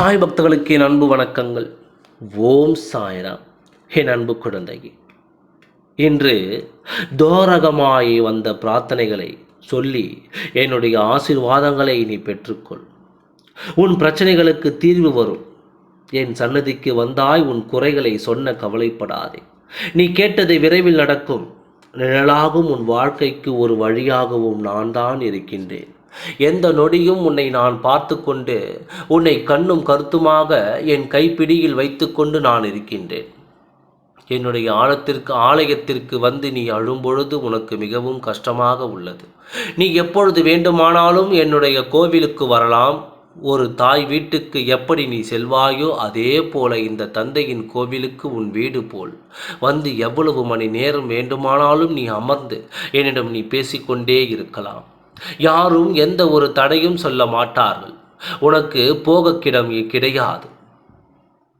சாய் பக்தர்களுக்கு என் அன்பு வணக்கங்கள். ஓம் சாய்ராம். என் அன்பு குழந்தையே. இன்று தோரகமாய் வந்த பிரார்த்தனைகளை சொல்லி என்னுடைய ஆசீர்வாதங்களை நீ பெற்றுக்கொள். உன் பிரச்சனைகளுக்கு தீர்வு வரும். என் சன்னதிக்கு வந்தாய் உன் குறைகளை சொன்ன கவலைப்படாதே. நீ கேட்டதை விரைவில் நடக்கும். நிழலாகும் உன் வாழ்க்கைக்கு ஒரு வழியாகவும் நான் தான் இருக்கின்றேன். எந்த நொடியும் உன்னை நான் பார்த்து கொண்டு உன்னை கண்ணும் கருத்துமாக என் கைப்பிடியில் வைத்துக்கொண்டு நான் இருக்கின்றேன். என்னுடைய ஆழத்திற்கு ஆலயத்திற்கு வந்து நீ அழும்பொழுது உனக்கு மிகவும் கஷ்டமாக உள்ளது. நீ எப்பொழுது வேண்டுமானாலும் என்னுடைய கோவிலுக்கு வரலாம். ஒரு தாய் வீட்டுக்கு எப்படி நீ செல்வாயோ அதே போல இந்த தந்தையின் கோவிலுக்கு உன் வீடு போல். வந்து எவ்வளவு மணி நேரம் வேண்டுமானாலும் நீ அமர்ந்து என்னிடம் நீ பேசிக்கொண்டே இருக்கலாம். யாரும் எந்த ஒரு தடையும் சொல்ல மாட்டார்கள். உனக்கு போகக்கிடம் கிடையாது.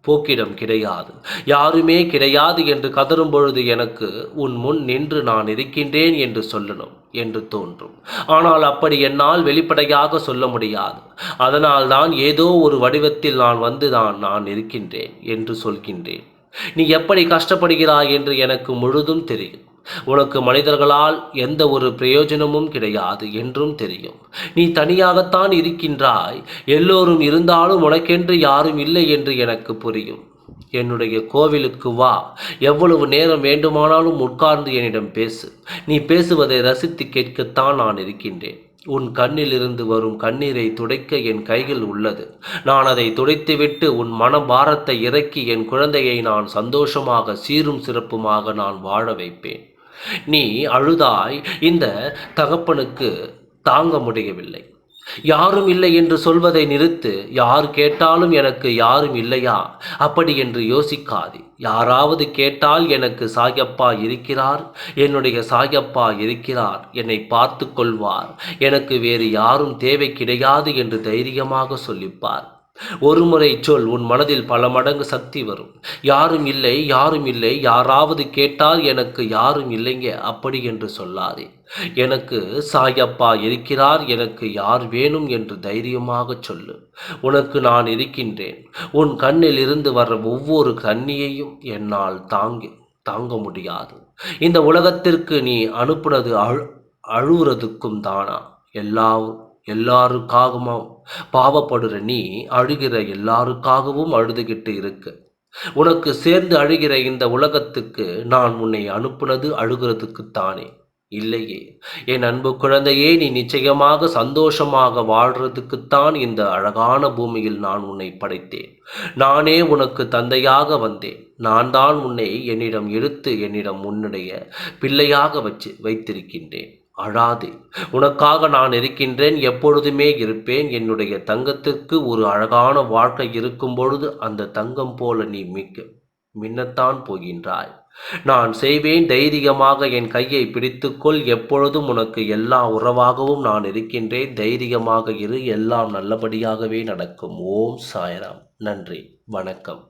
போக்கிடம் கிடையாது. யாருமே கிடையாது என்று கதறும் பொழுது எனக்கு உன் முன் நின்று நான் இருக்கின்றேன் என்று சொல்லணும் என்று தோன்றும். ஆனால் அப்படி என்னால் வெளிப்படையாக சொல்ல முடியாது. அதனால் தான் ஏதோ ஒரு வடிவத்தில் நான் வந்து தான் நான் இருக்கின்றேன் என்று சொல்கின்றேன். நீ எப்படி கஷ்டப்படுகிறாய்? என்று எனக்கு முழுதும் தெரியும். உனக்கு மனிதர்களால் எந்த ஒரு பிரயோஜனமும் கிடையாது என்றும் தெரியும். நீ தனியாகத்தான் இருக்கின்றாய். எல்லோரும் இருந்தாலும் உனக்கென்று யாரும் இல்லை என்று எனக்கு புரியும். என்னுடைய கோவிலுக்கு வா. எவ்வளவு நேரம் வேண்டுமானாலும் உட்கார்ந்து என்னிடம் பேசு. நீ பேசுவதை ரசித்து கேட்கத்தான் நான் இருக்கின்றேன். உன் கண்ணிலிருந்து வரும் கண்ணீரை துடைக்க என் கையில் உள்ளது. நான் அதை துடைத்துவிட்டு உன் மன பாரத்தை இறக்கி என் குழந்தையை நான் சந்தோஷமாக சீரும் சிறப்புமாக நான் வாழ வைப்பேன். நீ அழுதாய். இந்த தகப்பனுக்கு தாங்க முடியவில்லை. யாரும் இல்லை என்று சொல்வதை நிறுத்து யார் கேட்டாலும் எனக்கு யாரும் இல்லையா? அப்படி என்று யோசிக்காதே. யாராவது கேட்டால் எனக்கு சாயப்பா இருக்கிறார். என்னுடைய சாயப்பா இருக்கிறார். என்னை பார்த்து கொள்வார். எனக்கு வேறு யாரும் தேவை கிடையாது என்று தைரியமாக சொல்லிப்பார். ஒரு முறை சொல் உன் மனதில் பல மடங்கு சக்தி வரும். யாரும் இல்லை யாரும் இல்லை யாராவது கேட்டால் எனக்கு யாரும் இல்லைங்க அப்படி என்று சொல்லாதே. எனக்கு சாயப்பா இருக்கிறார் எனக்கு யார் வேணும் என்று தைரியமாக சொல்லு. உனக்கு நான் இருக்கின்றேன். உன் கண்ணில் இருந்து வர்ற ஒவ்வொரு கண்ணியையும் என்னால் தாங்கி தாங்க முடியாது. இந்த உலகத்திற்கு நீ அனுப்புனது அழு அழுவுறதுக்கும் தானா? எல்லா எல்லாருக்காகவும் பாவப்படுற நீ அழுகிற எல்லாருக்காகவும் அழுதுகிட்டு இருக்கு. உனக்கு சேர்ந்து அழுகிற இந்த உலகத்துக்கு நான் உன்னை அனுப்புனது அழுகிறதுக்குத்தானே இல்லையே என் அன்பு குழந்தையே நீ நிச்சயமாக சந்தோஷமாக வாழ்றதுக்குத்தான் இந்த அழகான பூமியில் நான் உன்னை படைத்தேன். நானே உனக்கு தந்தையாக வந்தேன். நான் தான் உன்னை என்னிடம் எடுத்து என்னிடம் உன்னுடைய பிள்ளையாக வச்சு வைத்திருக்கின்றேன். அழாதே. உனக்காக நான் இருக்கின்றேன் எப்பொழுதுமே இருப்பேன். என்னுடைய தங்கத்திற்கு ஒரு அழகான வாழ்க்கை இருக்கும் பொழுது அந்த தங்கம் போல நீ மிக்க மின்னத்தான் போகின்றாய். நான் செய்வேன் தைரியமாக என் கையை பிடித்துக்கொள். எப்பொழுதும் உனக்கு எல்லா உறவாகவும் நான் இருக்கின்றேன். தைரியமாக இரு எல்லாம் நல்லபடியாகவே நடக்கும். ஓம் சாய்ராம். நன்றி. வணக்கம்.